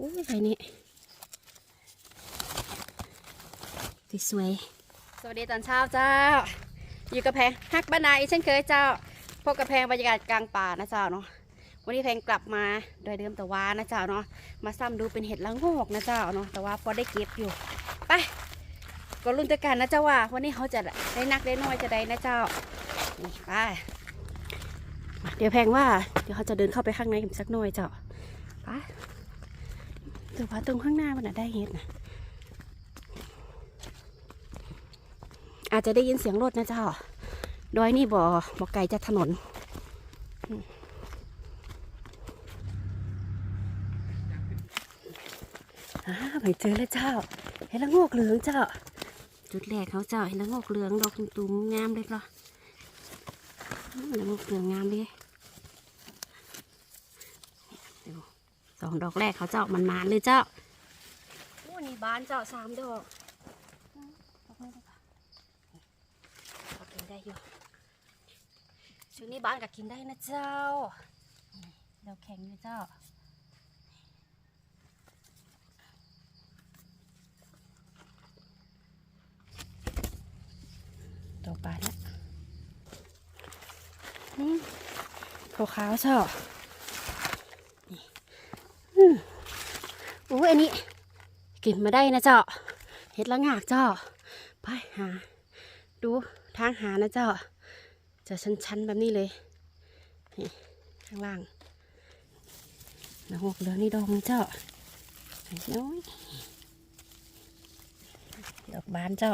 อุ้ยใส่นี่สวยสวัสดีตอนเช้าเจ้า อยู่กับแพงฮักบ้านนาอีเช่นเคยเจ้าพบกับแพงบรรยากาศกลางป่านะเจ้าเนาะวันนี้แพงกลับมาโดยเดิมแต่ว่านะเจ้าเนาะมาซ้ำดูเป็นเห็ดละโงกนะเจ้าเนาะแต่ว่าพอได้เก็บอยู่ไปก็รุ่นตะกันนะเจ้าว่า วันนี้เขาจะได้นักได้น้อยจะได้นะเจ้านี่ไปเดี๋ยวแพงว่าเดี๋ยวเขาจะเดินเข้าไปข้างในกันสักหน่อยเจ้าไป แต่ว่าตรงข้างหน้ามันน่ะได้เห็ดนะอาจจะได้ยินเสียงรถนะเจ้าดอยนี่บ่บ่ไกลจากถนนอืมอ่าไปเจอแล้วเจ้า เห็นละโงกเหลืองเจ้า จุดแรกเขาเจ้าเห็นละโงกเหลืองดอกตุ่มงามเลยเหรออืมละโงกเหลืองงามเลย สองดอกแรกเขาเจ้ามันมานเลยเจ้าโอ้นี่บานเจ้าสามดอกอืมดอกนี้ดีกว่าดอกนี้ได้อยู่ช่วงนี้บ้านก็กินได้นะเจ้าเราแข็งอยู่เจ้าดอกบานแล้วอืมขาวๆเจ้านี่ อู้อันนี้กินมาได้นะเจ้าเห็ดละงากเจ้า ไปหา ดูทางหานะเจ้า จะชั้นๆแบบนี้เลยนี่ข้างล่างแล้วหกเหลือนี่ดอกเจ้าน้อยดอกบานเจ้า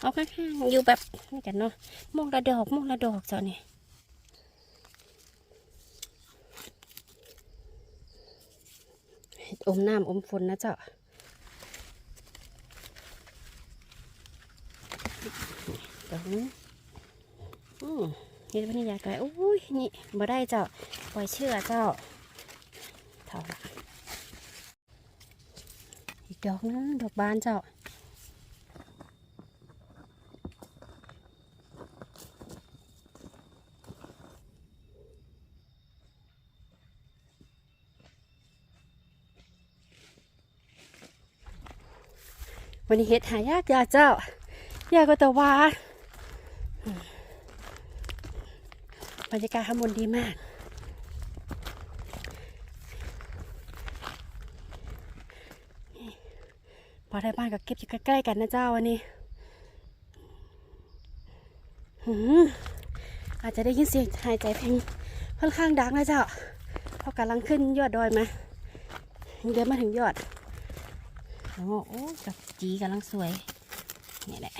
เอาข้างๆอยู่แบบนี่กันเนาะมองละดอกมองละดอกเจ้านี่ อมน้ำอมฝนนะเจ้าตรงนี้อืมนี่พันยากไก่โอ้ยนี่บ่ได้เจ้าปล่อยเชื่อเจ้าเท่าละอีกดอกนึงดอกบานเจ้า วันนี้เฮ็ดหายากยาเจ้ายากก็แต่ว่าบรรยากาศข้างบนดีมาก พอได้บ้านกับเก็บอยู่ใกล้ๆกันนะเจ้าวันนี้อาจจะได้ยินเสียงหายใจเพลงค่อนข้างดังนะเจ้าเขากำลังขึ้นยอดดอยมาเดินมาถึงยอดโอ้โอ้กับ จีกำลังสวย นี่แหละ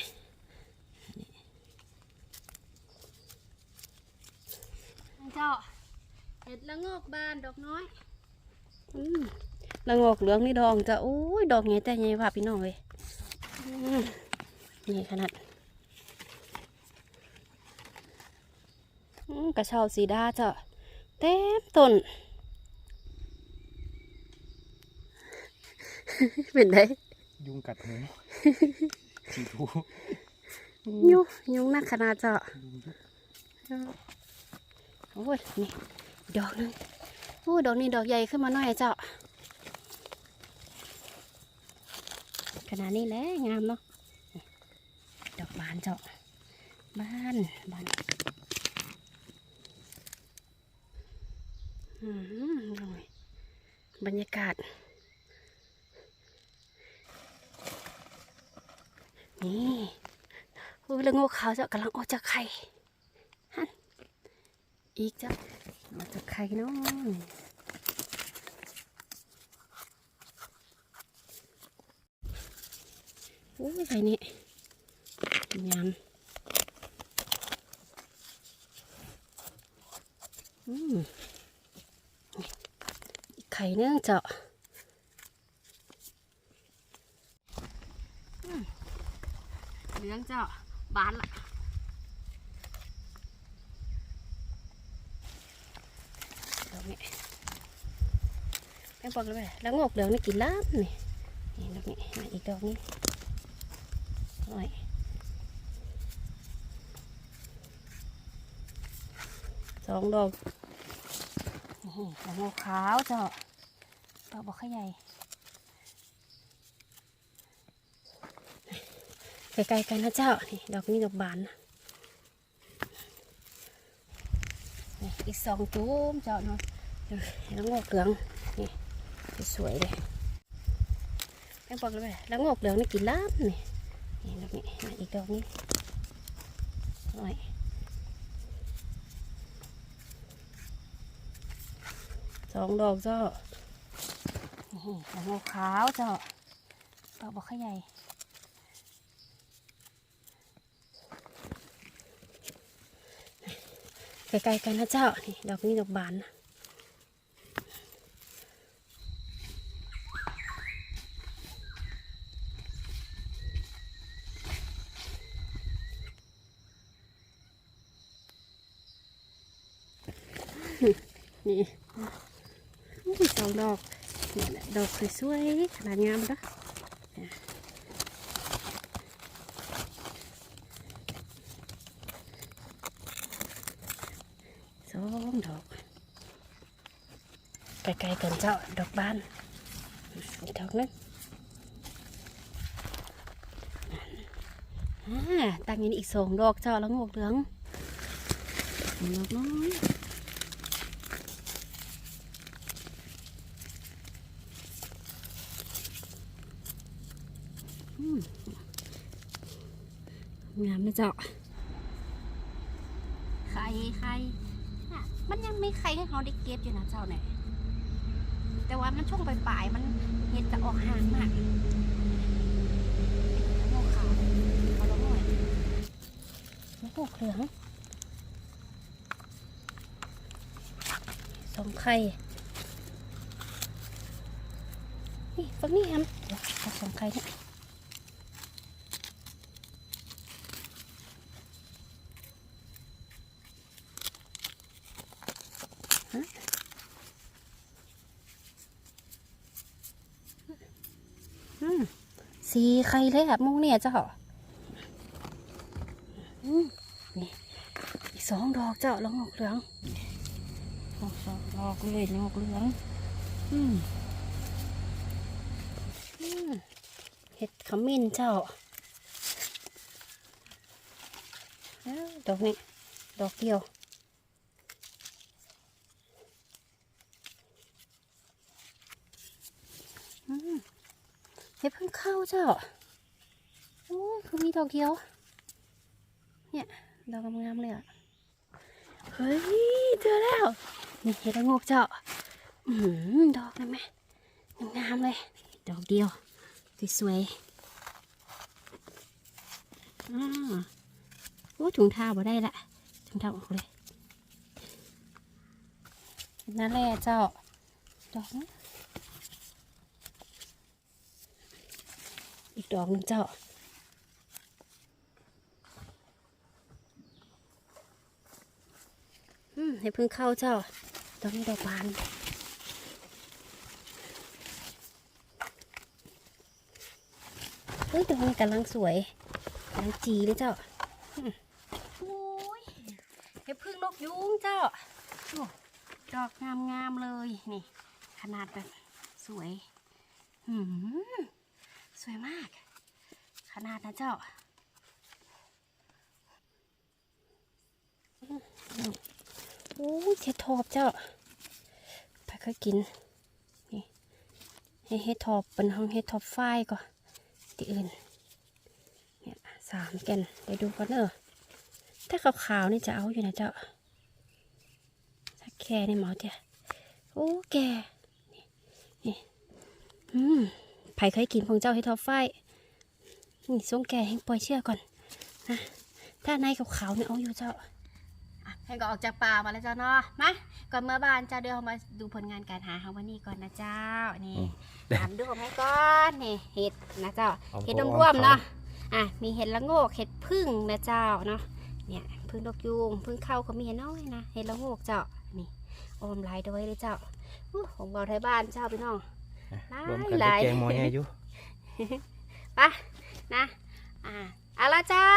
เจ้าเห็ดละโงกบานดอกน้อยอืมละโงกเหลืองนี่ดอกจะโอ้ยดอกใหญ่แต่ใหญ่ว่าพี่น้องเลยอืมนี่ขนาดอืมกระเช้าสีดาเจ้าเต็มต้น เป็นไง ยุงกัดหูสีทูยุยุงนักขนาดเจ้าโอ้ยนี่ดอกนึงโอ้ดอกนี้ดอกใหญ่ขึ้นมาหน่อยเจ้าขนาดนี้แหละงามเนาะดอกบานเจ้าบ้านบานอืมบรรยากาศ นี่อุ้ยละโงกขาวเจ้ากำลังออกจากไข่อีกจ้ะมาจากไข่นาะโอ้ยไข่นี่ยำอืมอีกไข่เนื่องเจาะอืม เหลืองเจ้าบานละดอกนี้แม่บอกเลยว่แล้วงอกเหลืองนี่กินล้ำนี่นี่ดอกนี้มาอีกดอกนี้หน่อยสองดอกนี่แล้วงอกขาวเจ้าดอกบอกขยาย ใก ล้ๆกันนะเจ้า นี่ดอกนี้ดอกบานนะอีกสองจุ้มเจ้าเนาะแล้วงอกเหลืองนี่สวยเลยแป้งบอกเลยแล้วงอกเหลืองนี่กินล้ำนี่นี่ดอกนี้อีกดอกนี้หน่อยสองดอกเจ้านี่แล้วงอกขาวเจ้าดอกบอกขยาย ใกล้ๆกันนะเจ้านี่ดอกนี้ดอกบานนะนี่อุ้ยสองดอกนี่แหละดอกสวยๆขนาดงามเด้ สองดอกใกล้ๆกันเจ้าดอกบานอีกดอกนึ งอ่าตั้งอยินยอืมงามนะเจ้าไข่ไข่น่ะมันยังมีไข่ให้เขาได้เก็บอยู่นะเจ้าเนี่ยแต่ว่ามันช่วงปลายๆมันเห็ดจะออกห่างมากโมขาวเอาละห่อยโมกเหลืองสองไข่นี่ฝั่งนี้ครับสองไข่เนี่ยอืม สี่ไข่เลยครับมุงเนี่ยเจ้าอืมนี่อีกสองดอกเจ้าล้วงออกเหลืองออกสองดอกเลยงอกเหลืองอืมอืมเห็ดขมิ้นเจ้าอ้วดอกนี้ ดอกเดียวอืม เห็ดเพิ่งเข้าเจ้าโอ้คือมีดอกเดียว เนี่ย ดอกงามเลยอะ เฮ้ย เจอแล้ว นี่เห็ดละงกเจ้า อืมดอกเลยไหมงามเลย ดอกเดียว สวยๆอ่าโอ้ถุงเท้าบ่ได้ละถุงเท้าออกเลยนั่นแหละเจ้า ดอกนะ อีกดอกนึงเจ้าอืมให้พิ่งเข้าเจ้าดอกนี้ดอกบานเฮ้ยดอกนี้กำลังสวยกำลังจีเลยเจ้าอืมโอ้ยเห็ดพึ่งนกยุงเจ้าดอกงามๆเลยนี่ ขนาดแบบสวยหืม สวยมาก ขนาดนะเจ้าโอ้ยเห็ดทอบเจ้าไปเคยกิน นี่ให้เห็ดทอบเป็นห้องเห็ดทอบฝ้ายก่อนที่อื่นเนี่ยสามแกนเดี๋ยวดูก่อนเนอะถ้าขาวๆนี่จะเอาอยู่นะเจ้า ถ้าแค่นี่หมอเดียโอ้แกนี่นี่อืม ไผ่เคยกินของเจ้าให้ทอไฟนี่ส่งแกให้ปล่อยเชือกก่อนนะถ้าในขาวๆนี่เอาอยู่เจ้าให้ก็ออกจากป่ามาแล้วเจ้าเนาะมาก่อนเมื่อบ้านเจ้าเดี๋ยวเรามาดูผลงานการหาของวันนี้ก่อนนะเจ้านี่ถามดูให้ก่อนนี่เห็ดนะเจ้าเอาเห็ดเอาร่วมๆเอาเนาะอะมีเห็ดละโงกเห็ดพึ่งนะเจ้าเนาะเนี่ยพึ่งดอกยูงพึ่งเข้าเขามีน้อยนะเห็ดละโงกเจ้านี่ออมหลายด้วยเลยเจ้าอู้ของเราไทยบ้านเจ้าพี่น้อง รวมกันหลายไปแกงหมอใหญ่อยู่ไปะนะอะเอาละเจ้า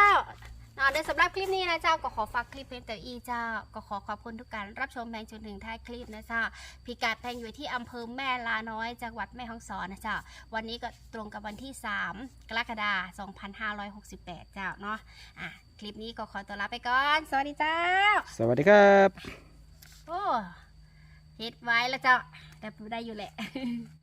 เนาะเดี๋ยวสำหรับคลิปนี้นะเจ้าก็ขอฝากคลิปเพนเตอร์อีเจ้าก็ขอขอบคุณทุกการรับชมแพงจนถึงท้ายคลิปนะเจ้าพิกัดแพงอยู่ที่อำเภอแม่ลาน้อยจังหวัดแม่ฮ่องสอนนะเจ้าวันนี้ก็ตรงกับวันที่ 3 กรกฎาคม2568 เจ้าเนาะอะคลิปนี้ก็ขอตัวลาไปก่อน สวัสดีเจ้า สวัสดีครับโอ้เฮ็ดไว้แล้วเจ้าแต่ได้อยู่แหละ